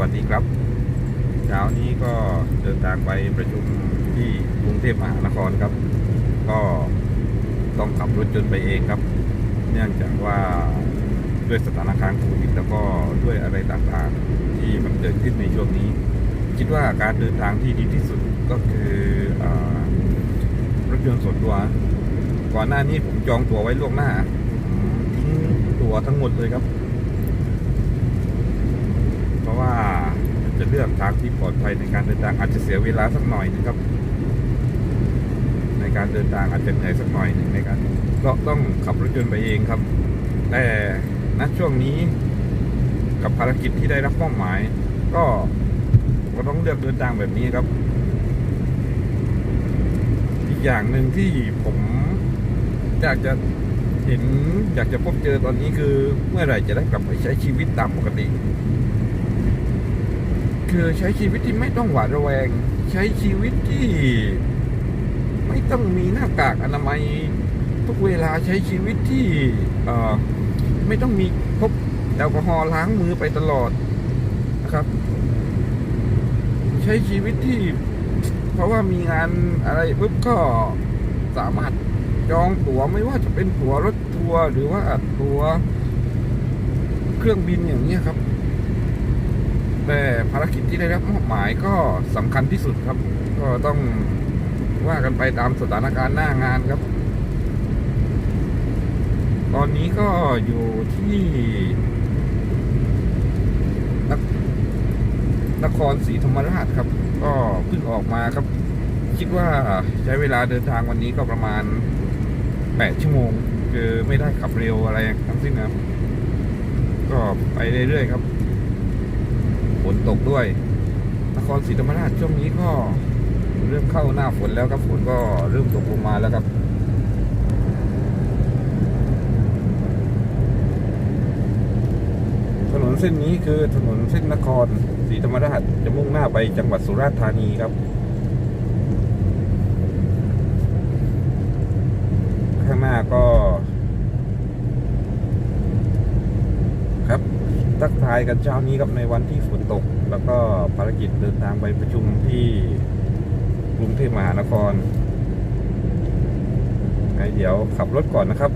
วัสดีครับ เช้านี้ก็เดินทางไปประชุมที่กรุงเทพมหานครครับ ก็ต้องขับรถยนไปเองครับ เนื่องจากว่าด้วยสถานการณ์โควิดแล้วก็ด้วยอะไรต่างๆ ที่มันเกิดขึ้นในช่วงนี้ คิดว่าการเดินทางที่ดีที่สุดก็คืออรถยนต์ส่วนตัว ก่อนหน้านี้ผมจองตั๋วไว้ล่วงหน้าทิ้งตั๋วทั้งหมดเลยครับ เพราะว่าจะ เลือกทางที่ปลอดภัยในการเดินทางอาจจะเสียเวลาสักหน่อยนึงครับ ในการเดินทางอาจจะเหนื่อยสักหน่อยหนึ่งในการก็ต้องขับรถยนต์ไปเองครับ แต่ณช่วงนี้กับภารกิจที่ได้รับมอบหมาย ก็ก็ต้องเลือกเดินทางแบบนี้ครับ อีกอย่างหนึ่งที่ผมอยากจะเห็นอยากจะพบเจอตอนนี้คือเมื่อไหร่จะได้กลับไปใช้ชีวิตตามปกติ คือใช้ชีวิตที่ไม่ต้องหวาดระแวง ใช้ชีวิตที่ ไม่ต้องมีหน้ากากอนามัยทุกเวลาใช้ชีวิตที่ไม่ต้องมีพกแอลกอฮอล์ล้างมือไปตลอดนะครับ ใช้ชีวิตที่ เพราะว่ามีงานอะไรปุ๊บก็สามารถจองตั๋วไม่ว่าจะเป็นตั๋วรถทัวร์หรือว่าตั๋วเครื่องบินอย่างนี้ครับ แต่ภารกิจที่ได้รับมอบหมายก็สำคัญที่สุดครับ ก็ต้องว่ากันไปตามสถานการณ์หน้างานครับ ตอนนี้ก็อยู่ที่นคนครศรีธรรมราชครับ ก็เพิ่งออกมาครับ คิดว่าใช้เวลาเดินทางวันนี้ก็ประมาณ 8 ชั่วโมง คือไม่ได้ขับเร็วอะไรทั้งสิ้นนะครับ ก็ไปเรื่อยๆครับ นตกด้วยนครศรีธรรมราชช่วงนี้ก็เริ่มเข้าหน้าฝนแล้วครับฝนก็เริ่มตกลงมาแล้วครับถนนเส้นนี้คือถนนเส้นนครศรีธรรมราชจะมุ่งหน้าไปจังหวัดสุราษฎร์ธานีครับ ข้างหน้าก็ ครับ ทักทายกันเช้านี้ครับในวันที่ฝนตก แล้วก็ภารกิจเดินทางไปประชุมที่กรุงเทพมหานครไอเดี๋ยวขับรถก่อนนะครับ